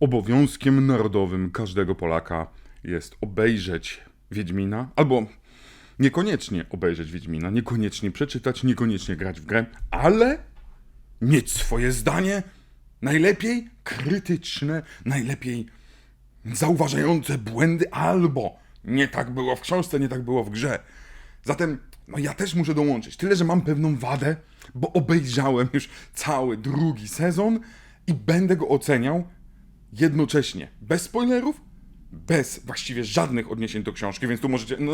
obowiązkiem narodowym każdego Polaka jest obejrzeć Wiedźmina, albo niekoniecznie obejrzeć Wiedźmina, niekoniecznie przeczytać, niekoniecznie grać w grę, ale mieć swoje zdanie, najlepiej krytyczne, najlepiej zauważające błędy, albo nie tak było w książce, nie tak było w grze. Zatem, no ja też muszę dołączyć. Tyle, że mam pewną wadę, bo obejrzałem już cały drugi sezon i będę go oceniał jednocześnie bez spoilerów, bez właściwie żadnych odniesień do książki, więc tu możecie. No,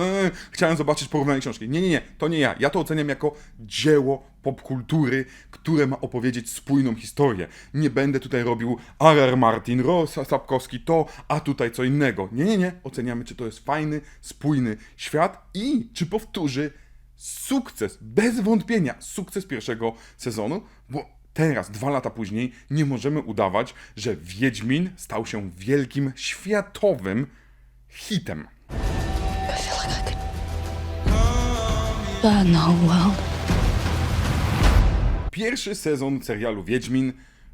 chciałem zobaczyć porównanie książki. Nie, nie, nie, to nie ja. Ja to oceniam jako dzieło popkultury, które ma opowiedzieć spójną historię. Nie będę tutaj robił R.R. Martin, Ros, Sapkowski to, a tutaj co innego. Nie, nie, nie. Oceniamy, czy to jest fajny, spójny świat i czy powtórzy sukces, bez wątpienia, sukces pierwszego sezonu, bo teraz, dwa lata później, nie możemy udawać, że Wiedźmin stał się wielkim, światowym hitem. Pierwszy sezon serialu Wiedźmin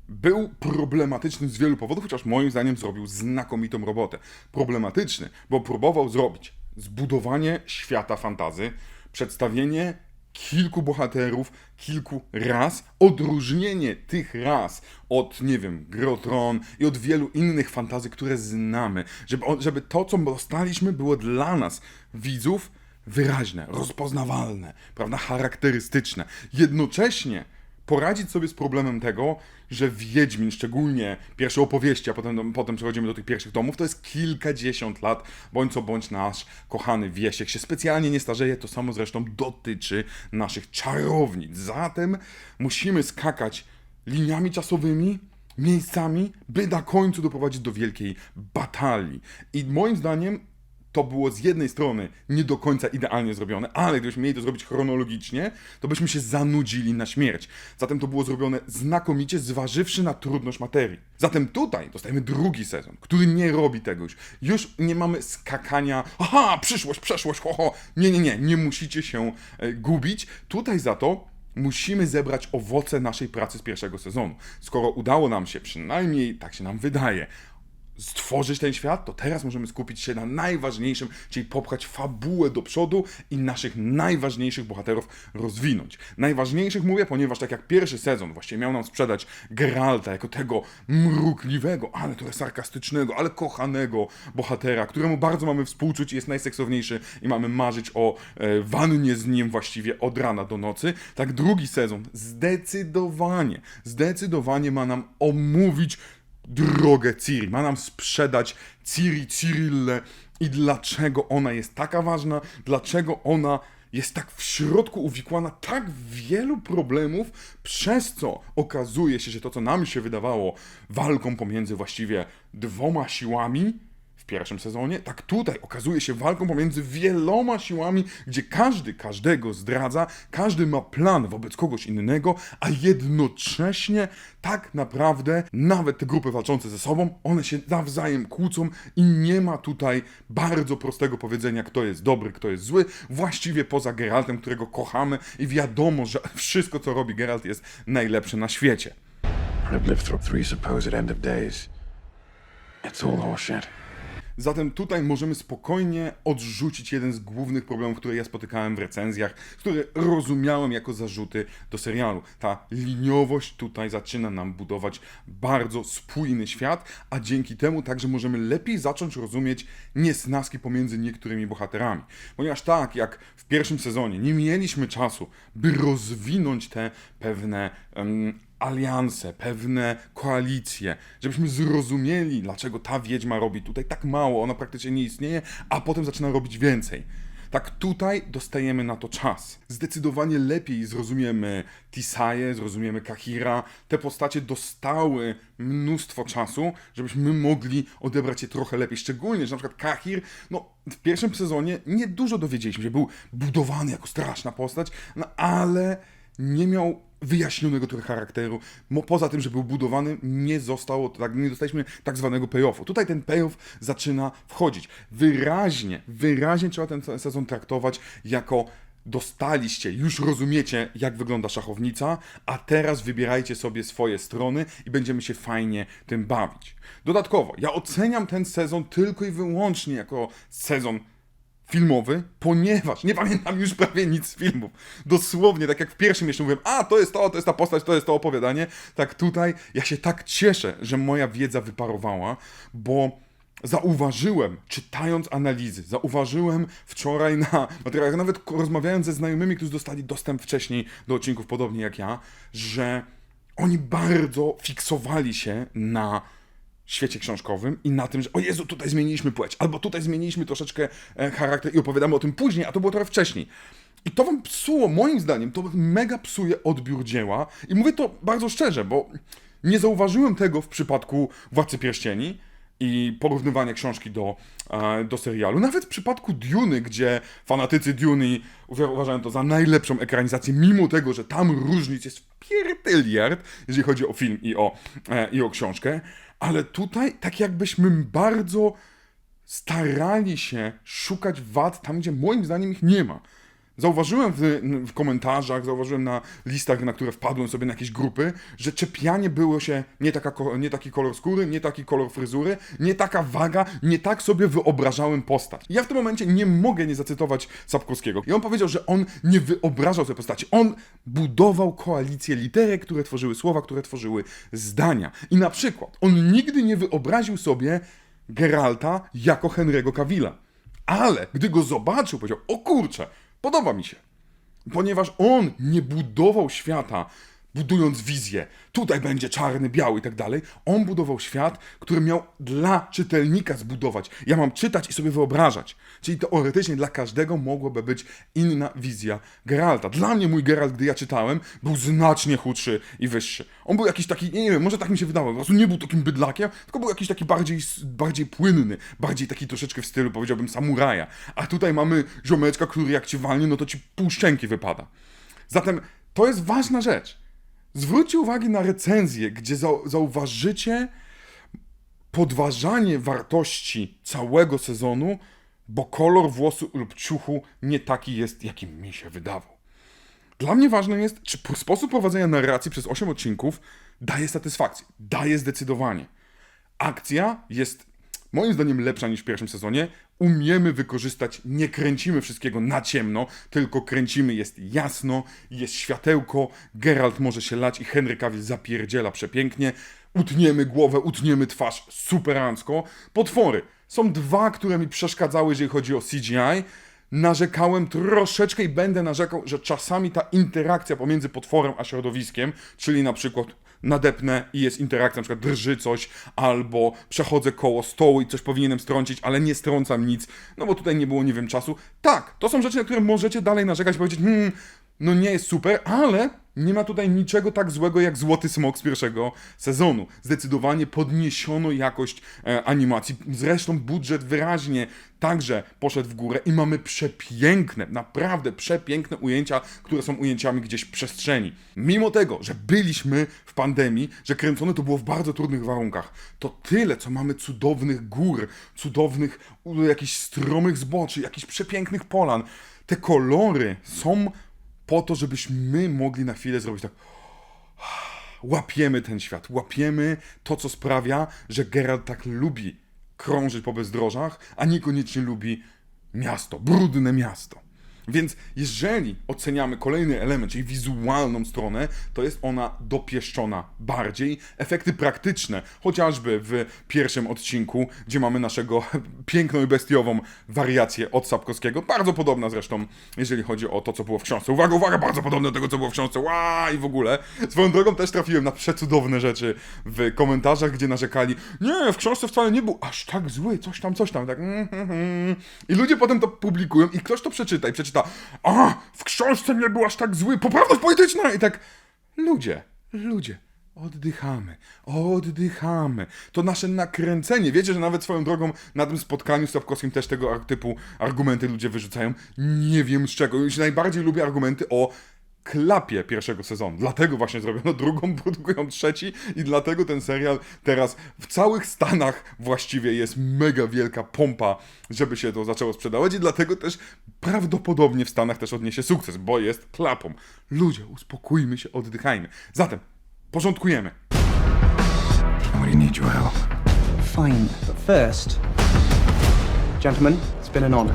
był problematyczny z wielu powodów, chociaż moim zdaniem zrobił znakomitą robotę. Problematyczny, bo próbował zrobić zbudowanie świata fantazy, przedstawienie kilku bohaterów, kilku ras, odróżnienie tych ras od, nie wiem, Gry o Tron i od wielu innych fantazy, które znamy, żeby, żeby to, co dostaliśmy, było dla nas, widzów, wyraźne, rozpoznawalne, prawda, charakterystyczne. Jednocześnie poradzić sobie z problemem tego, że Wiedźmin, szczególnie pierwsze opowieści, a potem, potem przechodzimy do tych pierwszych tomów, to jest kilkadziesiąt lat, bądź co bądź nasz kochany Wiesiek się specjalnie nie starzeje, to samo zresztą dotyczy naszych czarownic. Zatem musimy skakać liniami czasowymi, miejscami, by na końcu doprowadzić do wielkiej batalii. I moim zdaniem to było z jednej strony nie do końca idealnie zrobione, ale gdybyśmy mieli to zrobić chronologicznie, to byśmy się zanudzili na śmierć. Zatem to było zrobione znakomicie, zważywszy na trudność materii. Zatem tutaj dostajemy drugi sezon, który nie robi tego już. Już nie mamy skakania, aha, przyszłość, przeszłość, ho, ho. Nie, nie, nie, nie musicie się e, gubić. Tutaj za to musimy zebrać owoce naszej pracy z pierwszego sezonu. Skoro udało nam się, przynajmniej tak się nam wydaje, stworzyć ten świat, to teraz możemy skupić się na najważniejszym, czyli popchać fabułę do przodu i naszych najważniejszych bohaterów rozwinąć. Najważniejszych mówię, ponieważ tak jak pierwszy sezon właściwie miał nam sprzedać Geralta jako tego mrukliwego, ale trochę sarkastycznego, ale kochanego bohatera, któremu bardzo mamy współczuć jest najseksowniejszy i mamy marzyć o e, wannie z nim właściwie od rana do nocy, tak drugi sezon zdecydowanie, zdecydowanie ma nam omówić drogę Ciri. Ma nam sprzedać Ciri, Cyrillę i dlaczego ona jest taka ważna, dlaczego ona jest tak w środku uwikłana tak wielu problemów, przez co okazuje się, że to, co nam się wydawało walką pomiędzy właściwie dwoma siłami, pierwszym sezonie, tak tutaj okazuje się walką pomiędzy wieloma siłami, gdzie każdy każdego zdradza, każdy ma plan wobec kogoś innego, a jednocześnie tak naprawdę nawet te grupy walczące ze sobą, one się nawzajem kłócą i nie ma tutaj bardzo prostego powiedzenia, kto jest dobry, kto jest zły, właściwie poza Geraltem, którego kochamy i wiadomo, że wszystko co robi Geralt jest najlepsze na świecie. I've lived through three supposed end of days. It's all horseshit. Zatem tutaj możemy spokojnie odrzucić jeden z głównych problemów, które ja spotykałem w recenzjach, które rozumiałem jako zarzuty do serialu. Ta liniowość tutaj zaczyna nam budować bardzo spójny świat, a dzięki temu także możemy lepiej zacząć rozumieć niesnaski pomiędzy niektórymi bohaterami. Ponieważ tak jak w pierwszym sezonie nie mieliśmy czasu, by rozwinąć te pewne em, alianse, pewne koalicje, żebyśmy zrozumieli, dlaczego ta wiedźma robi tutaj tak mało, ona praktycznie nie istnieje, a potem zaczyna robić więcej. Tak tutaj dostajemy na to czas. Zdecydowanie lepiej zrozumiemy Tisaję, zrozumiemy Kahira. Te postacie dostały mnóstwo czasu, żebyśmy mogli odebrać je trochę lepiej. Szczególnie, że na przykład Kahir, no w pierwszym sezonie nie dużo dowiedzieliśmy się, był budowany jako straszna postać, no ale nie miał wyjaśnionego trochę charakteru. Poza tym, że był budowany, nie zostało, tak, nie dostaliśmy tak zwanego payoffu. Tutaj ten payoff zaczyna wchodzić. Wyraźnie, wyraźnie trzeba ten sezon traktować jako dostaliście, już rozumiecie, jak wygląda szachownica, a teraz wybierajcie sobie swoje strony i będziemy się fajnie tym bawić. Dodatkowo, ja oceniam ten sezon tylko i wyłącznie jako sezon filmowy, ponieważ nie pamiętam już prawie nic z filmów. Dosłownie, tak jak w pierwszym jeszcze mówiłem, a to jest to, to jest ta postać, to jest to opowiadanie, tak tutaj ja się tak cieszę, że moja wiedza wyparowała, bo zauważyłem, czytając analizy, zauważyłem wczoraj na materiałach, nawet rozmawiając ze znajomymi, którzy dostali dostęp wcześniej do odcinków, podobnie jak ja, że oni bardzo fiksowali się na świecie książkowym i na tym, że o Jezu, tutaj zmieniliśmy płeć, albo tutaj zmieniliśmy troszeczkę e, charakter i opowiadamy o tym później, a to było trochę wcześniej. I to wam psuło, moim zdaniem, to mega psuje odbiór dzieła. I mówię to bardzo szczerze, bo nie zauważyłem tego w przypadku Władcy Pierścieni i porównywania książki do, e, do serialu. Nawet w przypadku Duny, gdzie fanatycy Duny uwa- uważają to za najlepszą ekranizację, mimo tego, że tam różnic jest pierdyliard, jeżeli chodzi o film i o, e, i o książkę. Ale tutaj tak jakbyśmy bardzo starali się szukać wad tam, gdzie moim zdaniem ich nie ma. Zauważyłem w, w komentarzach, zauważyłem na listach, na które wpadłem sobie na jakieś grupy, że czepianie było się nie, taka, nie taki kolor skóry, nie taki kolor fryzury, nie taka waga, nie tak sobie wyobrażałem postać. Ja w tym momencie nie mogę nie zacytować Sapkowskiego. I on powiedział, że on nie wyobrażał sobie postaci. On budował koalicje literek, które tworzyły słowa, które tworzyły zdania. I na przykład on nigdy nie wyobraził sobie Geralta jako Henry'ego Cavilla. Ale gdy go zobaczył, powiedział: O kurczę, podoba mi się. Ponieważ on nie budował świata, budując wizję. Tutaj będzie czarny, biały i tak dalej. On budował świat, który miał dla czytelnika zbudować. Ja mam czytać i sobie wyobrażać. Czyli teoretycznie dla każdego mogłaby być inna wizja Geralta. Dla mnie mój Geralt, gdy ja czytałem, był znacznie chudszy i wyższy. On był jakiś taki, nie wiem, może tak mi się wydało, po prostu nie był takim bydlakiem, tylko był jakiś taki bardziej, bardziej płynny, bardziej taki troszeczkę w stylu, powiedziałbym, samuraja. A tutaj mamy ziomeczka, który jak ci walnie, no to ci pół szczęki wypada. Zatem to jest ważna rzecz. Zwróćcie uwagę na recenzję, gdzie zau- zauważycie podważanie wartości całego sezonu, bo kolor włosu lub ciuchu nie taki jest, jakim mi się wydawał. Dla mnie ważne jest, czy po- sposób prowadzenia narracji przez 8 odcinków daje satysfakcję, daje zdecydowanie. Akcja jest moim zdaniem lepsza niż w pierwszym sezonie. Umiemy wykorzystać, nie kręcimy wszystkiego na ciemno, tylko kręcimy, jest jasno, jest światełko, Geralt może się lać i Henry Cavill zapierdziela przepięknie. Utniemy głowę, utniemy twarz superancko. Potwory. Są dwa, które mi przeszkadzały, jeżeli chodzi o CGI narzekałem troszeczkę i będę narzekał, że czasami ta interakcja pomiędzy potworem a środowiskiem, czyli na przykład nadepnę i jest interakcja, na przykład drży coś, albo przechodzę koło stołu i coś powinienem strącić, ale nie strącam nic, no bo tutaj nie było, nie wiem, czasu. Tak, to są rzeczy, na które możecie dalej narzekać, powiedzieć, hmm, no nie jest super, ale nie ma tutaj niczego tak złego jak Złoty Smok z pierwszego sezonu. Zdecydowanie podniesiono jakość e, animacji. Zresztą budżet wyraźnie także poszedł w górę i mamy przepiękne, naprawdę przepiękne ujęcia, które są ujęciami gdzieś w przestrzeni. Mimo tego, że byliśmy w pandemii, że kręcone to było w bardzo trudnych warunkach, to tyle, co mamy cudownych gór, cudownych jakichś stromych zboczy, jakichś przepięknych polan. Te kolory są po to, żebyśmy mogli na chwilę zrobić tak. Łapiemy ten świat, łapiemy to, co sprawia, że Geralt tak lubi krążyć po bezdrożach, a niekoniecznie lubi miasto, brudne miasto. Więc jeżeli oceniamy kolejny element, czyli wizualną stronę, to jest ona dopieszczona bardziej. Efekty praktyczne, chociażby w pierwszym odcinku, gdzie mamy naszego piękną i bestiową wariację od Sapkowskiego, bardzo podobna zresztą, jeżeli chodzi o to, co było w książce. Uwaga, uwaga, bardzo podobne do tego, co było w książce, Ła, i w ogóle. Swoją drogą też trafiłem na przecudowne rzeczy w komentarzach, gdzie narzekali, nie, w książce wcale nie był aż tak zły, coś tam, coś tam, tak. mm, mm, mm. I ludzie potem to publikują i ktoś to przeczyta i przeczyta, a, w książce nie był aż tak zły, poprawność polityczna i tak, ludzie, ludzie. Oddychamy, oddychamy. To nasze nakręcenie. Wiecie, że nawet swoją drogą na tym spotkaniu z Sapkowskim też tego typu argumenty ludzie wyrzucają. Nie wiem z czego. Już najbardziej lubię argumenty o klapie pierwszego sezonu. Dlatego właśnie zrobiono drugą, produkują trzeci i dlatego ten serial teraz w całych Stanach właściwie jest mega wielka pompa, żeby się to zaczęło sprzedawać i dlatego też prawdopodobnie w Stanach też odniesie sukces, bo jest klapą. Ludzie, uspokójmy się, oddychajmy. Zatem, porządkujemy. Gonna need your help. Fine, but first. Gentlemen, it's been an honor.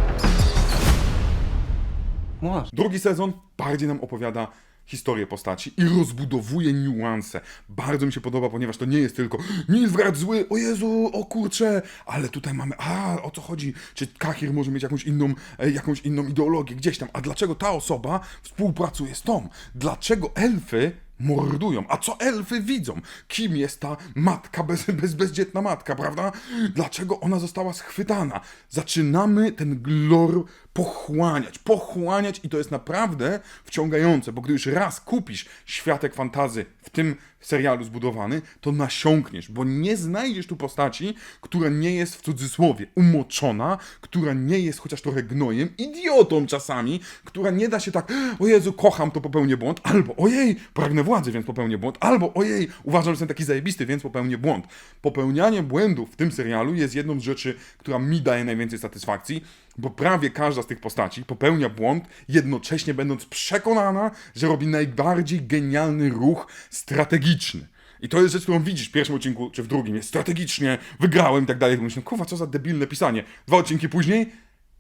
What? Drugi sezon bardziej nam opowiada historię postaci i rozbudowuje niuanse. Bardzo mi się podoba, ponieważ to nie jest tylko Nilfgaard zły, o Jezu, o kurcze, ale tutaj mamy, a o co chodzi? Czy Kahir może mieć jakąś inną, e, jakąś inną ideologię gdzieś tam? A dlaczego ta osoba współpracuje z tą? Dlaczego elfy mordują. A co elfy widzą? Kim jest ta matka, bez, bez, bezdzietna matka, prawda? Dlaczego ona została schwytana? Zaczynamy ten glor pochłaniać, pochłaniać i to jest naprawdę wciągające, bo gdy już raz kupisz światek fantazy w tym serialu zbudowany, to nasiąkniesz, bo nie znajdziesz tu postaci, która nie jest w cudzysłowie umoczona, która nie jest chociaż trochę gnojem, idiotą czasami, która nie da się tak, o Jezu, kocham, to popełnię błąd, albo ojej, pragnę władzy, więc popełnię błąd, albo ojej, uważam, że jestem taki zajebisty, więc popełnię błąd. Popełnianie błędów w tym serialu jest jedną z rzeczy, która mi daje najwięcej satysfakcji, bo prawie każda z tych postaci popełnia błąd, jednocześnie będąc przekonana, że robi najbardziej genialny ruch strategiczny. I to jest rzecz, którą widzisz w pierwszym odcinku czy w drugim. Jest strategicznie, wygrałem i tak dalej. Myślę, kurwa, co za debilne pisanie. Dwa odcinki później,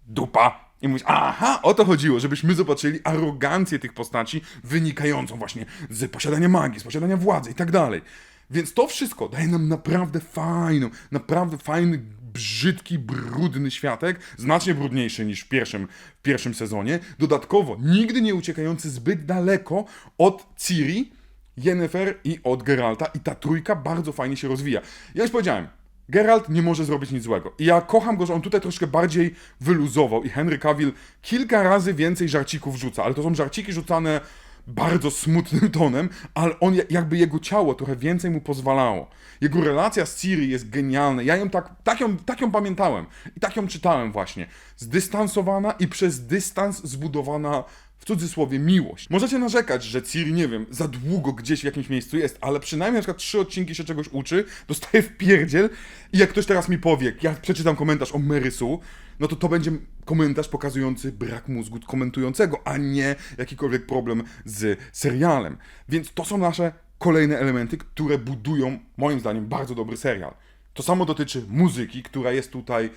dupa. I mówisz, aha, o to chodziło, żebyśmy zobaczyli arogancję tych postaci wynikającą właśnie z posiadania magii, z posiadania władzy i tak dalej. Więc to wszystko daje nam naprawdę fajną, naprawdę fajny, brzydki, brudny światek, znacznie brudniejszy niż w pierwszym, w pierwszym sezonie. Dodatkowo, nigdy nie uciekający zbyt daleko od Ciri, Yennefer i od Geralta i ta trójka bardzo fajnie się rozwija. Ja już powiedziałem, Geralt nie może zrobić nic złego. I ja kocham go, że on tutaj troszkę bardziej wyluzował i Henry Cavill kilka razy więcej żarcików rzuca, ale to są żarciki rzucane bardzo smutnym tonem, ale on jakby jego ciało trochę więcej mu pozwalało. Jego relacja z Ciri jest genialna. Ja ją tak, tak, ją, tak ją pamiętałem i tak ją czytałem właśnie. Zdystansowana i przez dystans zbudowana w cudzysłowie miłość. Możecie narzekać, że Ciri, nie wiem, za długo gdzieś w jakimś miejscu jest, ale przynajmniej na przykład trzy odcinki się czegoś uczy, dostaje w pierdziel i jak ktoś teraz mi powie, ja przeczytam komentarz o Marysu, no to to będzie komentarz pokazujący brak mózgu komentującego, a nie jakikolwiek problem z serialem. Więc to są nasze kolejne elementy, które budują, moim zdaniem, bardzo dobry serial. To samo dotyczy muzyki, która jest tutaj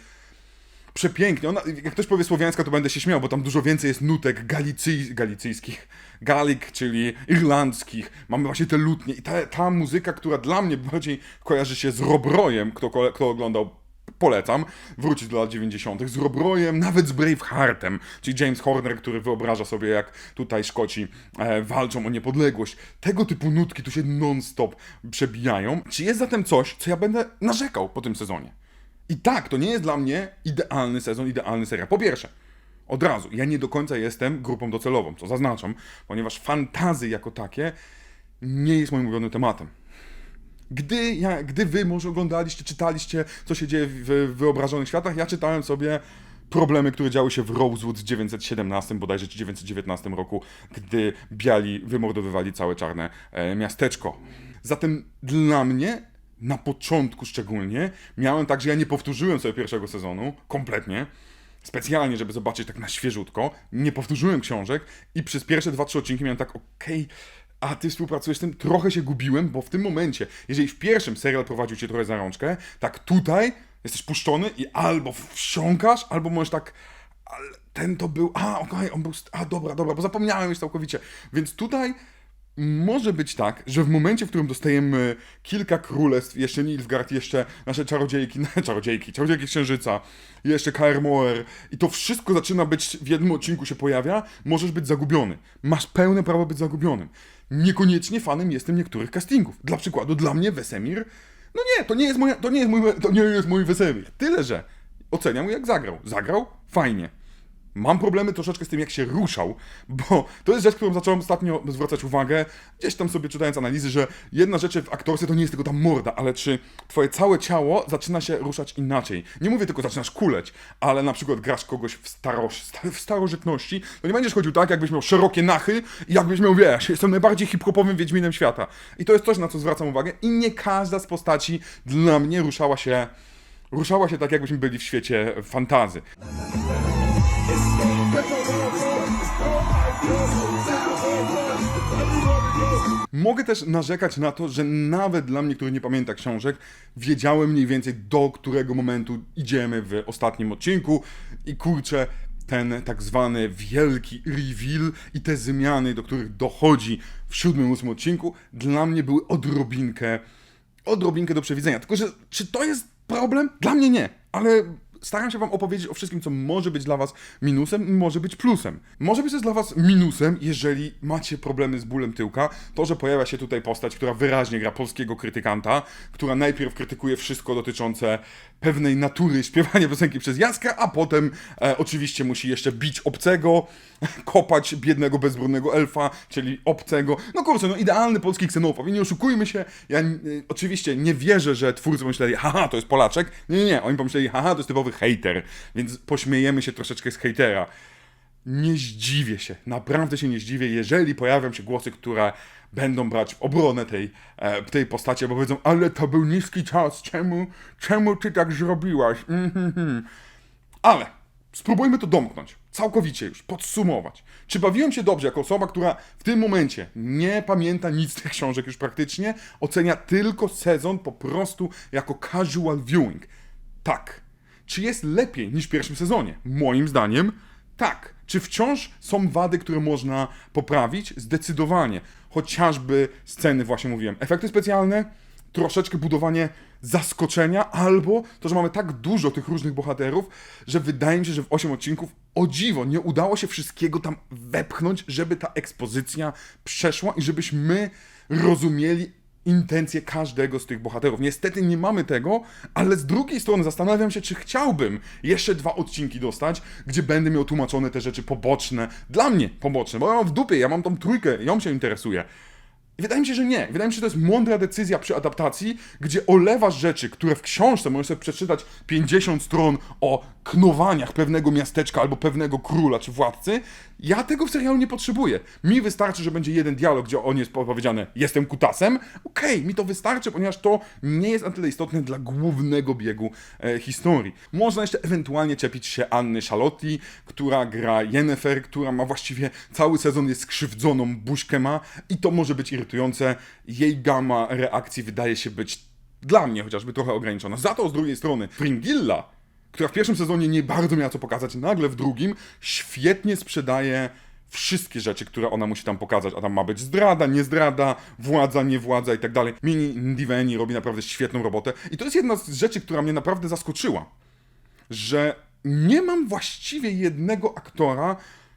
przepięknie. Ona, jak ktoś powie słowiańska, to będę się śmiał, bo tam dużo więcej jest nutek galicyj, galicyjskich, galik, czyli irlandzkich. Mamy właśnie te lutnie i ta, ta muzyka, która dla mnie bardziej kojarzy się z Robrojem, kto, kto oglądał polecam, wrócić do lat 90. z Robrojem, nawet z Braveheartem, czyli James Horner, który wyobraża sobie, jak tutaj Szkoci e, walczą o niepodległość. Tego typu nutki tu się non-stop przebijają. Czy jest zatem coś, co ja będę narzekał po tym sezonie? I tak, to nie jest dla mnie idealny sezon, idealny serial. Po pierwsze, od razu, ja nie do końca jestem grupą docelową, co zaznaczam, ponieważ fantazy jako takie nie jest moim ulubionym tematem. Gdy, ja, gdy wy może oglądaliście, czytaliście, co się dzieje w, wyobrażonych światach, ja czytałem sobie problemy, które działy się w Rosewood w 917, bodajże czy 919 roku, gdy biali wymordowywali całe czarne e, miasteczko. Zatem dla mnie, na początku szczególnie, miałem tak, że ja nie powtórzyłem sobie pierwszego sezonu, kompletnie, specjalnie, żeby zobaczyć tak na świeżutko. Nie powtórzyłem książek i przez pierwsze dwa, trzy odcinki miałem tak, okej, a ty współpracujesz z tym? Trochę się gubiłem, bo w tym momencie, jeżeli w pierwszym serial prowadził cię trochę za rączkę, tak tutaj jesteś puszczony i albo wsiąkasz, albo możesz tak, ten to był, a okej, on był, a dobra, dobra, bo zapomniałem już całkowicie. Więc tutaj może być tak, że w momencie, w którym dostajemy kilka królestw, jeszcze Nilfgaard, jeszcze nasze czarodziejki, czarodziejki, czarodziejki Księżyca, jeszcze Kaer Moer i to wszystko zaczyna być, w jednym odcinku się pojawia, możesz być zagubiony. Masz pełne prawo być zagubionym. Niekoniecznie fanem jestem niektórych castingów. Dla przykładu, dla mnie Wesemir, no nie, to nie jest, moja, to nie jest mój, to nie jest mój Wesemir. Tyle, że oceniam jak zagrał. Zagrał? Fajnie. Mam problemy troszeczkę z tym, jak się ruszał, bo to jest rzecz, którą zacząłem ostatnio zwracać uwagę, gdzieś tam sobie czytając analizy, że jedna rzecz w aktorce to nie jest tylko ta morda, ale czy twoje całe ciało zaczyna się ruszać inaczej. Nie mówię tylko zaczynasz kuleć, ale na przykład grasz kogoś w, w starożytności, to nie będziesz chodził tak, jakbyś miał szerokie nachy i jakbyś miał, wiesz, jestem najbardziej hip-hopowym Wiedźminem świata. I to jest coś, na co zwracam uwagę i nie każda z postaci dla mnie ruszała się, ruszała się tak, jakbyśmy byli w świecie fantazy. Mogę też narzekać na to, że nawet dla mnie, który nie pamięta książek, wiedziałem mniej więcej do którego momentu idziemy w ostatnim odcinku i kurczę, ten tak zwany wielki reveal i te zmiany, do których dochodzi w siódmym, ósmym odcinku, dla mnie były odrobinkę, odrobinkę do przewidzenia. Tylko, że czy to jest problem? Dla mnie nie, ale staram się wam opowiedzieć o wszystkim, co może być dla was minusem może być plusem. Może być też dla was minusem, jeżeli macie problemy z bólem tyłka, to, że pojawia się tutaj postać, która wyraźnie gra polskiego krytykanta, która najpierw krytykuje wszystko dotyczące pewnej natury śpiewania piosenki przez Jaskra, a potem e, oczywiście musi jeszcze bić obcego, kopać biednego, bezbronnego elfa, czyli obcego. No kurczę, no idealny polski ksenofob i nie oszukujmy się, ja y, oczywiście nie wierzę, że twórcy pomyśleli, haha, to jest Polaczek. Nie, nie, nie, oni pomyśleli, haha, to jest typowy hejter, więc pośmiejemy się troszeczkę z hejtera. Nie zdziwię się, naprawdę się nie zdziwię, jeżeli pojawią się głosy, które będą brać w obronę tej, e, tej postaci, bo powiedzą, ale to był niski czas, czemu, czemu ty tak zrobiłaś? Mhm. Ale spróbujmy to domknąć. Całkowicie już, podsumować. Czy bawiłem się dobrze jako osoba, która w tym momencie nie pamięta nic z tych książek już praktycznie, ocenia tylko sezon po prostu jako casual viewing? Tak. Czy jest lepiej niż w pierwszym sezonie? Moim zdaniem tak. Czy wciąż są wady, które można poprawić? Zdecydowanie. Chociażby sceny, właśnie mówiłem, efekty specjalne, troszeczkę budowanie zaskoczenia, albo to, że mamy tak dużo tych różnych bohaterów, że wydaje mi się, że w 8 odcinków o dziwo nie udało się wszystkiego tam wepchnąć, żeby ta ekspozycja przeszła i żebyśmy rozumieli intencje każdego z tych bohaterów. Niestety nie mamy tego, ale z drugiej strony zastanawiam się, czy chciałbym jeszcze dwa odcinki dostać, gdzie będę miał tłumaczone te rzeczy poboczne, dla mnie poboczne, bo ja mam w dupie, ja mam tą trójkę, ją się interesuje. Wydaje mi się, że nie. Wydaje mi się, że to jest mądra decyzja przy adaptacji, gdzie olewasz rzeczy, które w książce możesz sobie przeczytać 50 stron o knowaniach pewnego miasteczka albo pewnego króla czy władcy. Ja tego w serialu nie potrzebuję. Mi wystarczy, że będzie jeden dialog, gdzie on jest powiedziane jestem kutasem. Okej, mi to wystarczy, ponieważ to nie jest na tyle istotne dla głównego biegu e, historii. Można jeszcze ewentualnie czepić się Anny Szalotti, która gra Yennefer, która ma właściwie cały sezon jest skrzywdzoną buźkę ma i to może być irytujące. Jej gama reakcji wydaje się być dla mnie chociażby trochę ograniczona. Za to z drugiej strony Fringilla, która w pierwszym sezonie nie bardzo miała co pokazać, nagle w drugim świetnie sprzedaje wszystkie rzeczy, które ona musi tam pokazać, a tam ma być zdrada, nie zdrada, władza, nie władza i tak dalej. Mini Diveni robi naprawdę świetną robotę i to jest jedna z rzeczy, która mnie naprawdę zaskoczyła, że nie mam właściwie jednego aktora,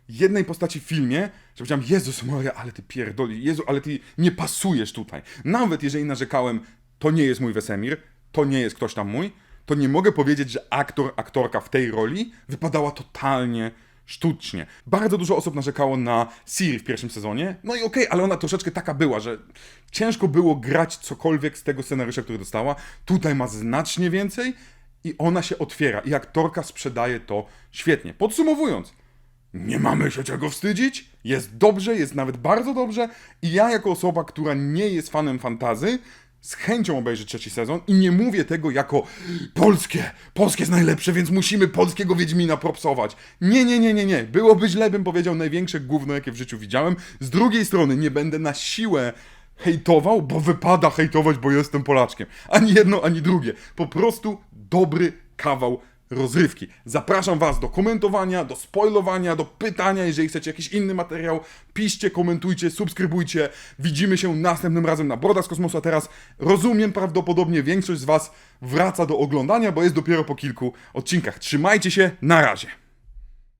jednej postaci w filmie, że powiedziałem, Jezus Maria, ale ty pierdoli, Jezu, ale ty nie pasujesz tutaj. Nawet jeżeli narzekałem, to nie jest mój Wesemir, to nie jest ktoś tam mój, to nie mogę powiedzieć, że aktor, aktorka w tej roli wypadała totalnie sztucznie. Bardzo dużo osób narzekało na Siri w pierwszym sezonie. No i okej, ale ona troszeczkę taka była, że ciężko było grać cokolwiek z tego scenariusza, który dostała. Tutaj ma znacznie więcej i ona się otwiera i aktorka sprzedaje to świetnie. Podsumowując, nie mamy się czego wstydzić, jest dobrze, jest nawet bardzo dobrze i ja jako osoba, która nie jest fanem fantazy, z chęcią obejrzę trzeci sezon i nie mówię tego jako polskie, polskie jest najlepsze, więc musimy polskiego Wiedźmina propsować. Nie, nie, nie, nie, nie. Byłoby źle, bym powiedział największe gówno, jakie w życiu widziałem. Z drugiej strony nie będę na siłę hejtował, bo wypada hejtować, bo jestem Polaczkiem. Ani jedno, ani drugie. Po prostu dobry kawał rozrywki. Zapraszam Was do komentowania, do spoilowania, do pytania, jeżeli chcecie jakiś inny materiał. Piszcie, komentujcie, subskrybujcie. Widzimy się następnym razem na Broda z Kosmosu, a teraz rozumiem prawdopodobnie większość z Was wraca do oglądania, bo jest dopiero po kilku odcinkach. Trzymajcie się, na razie.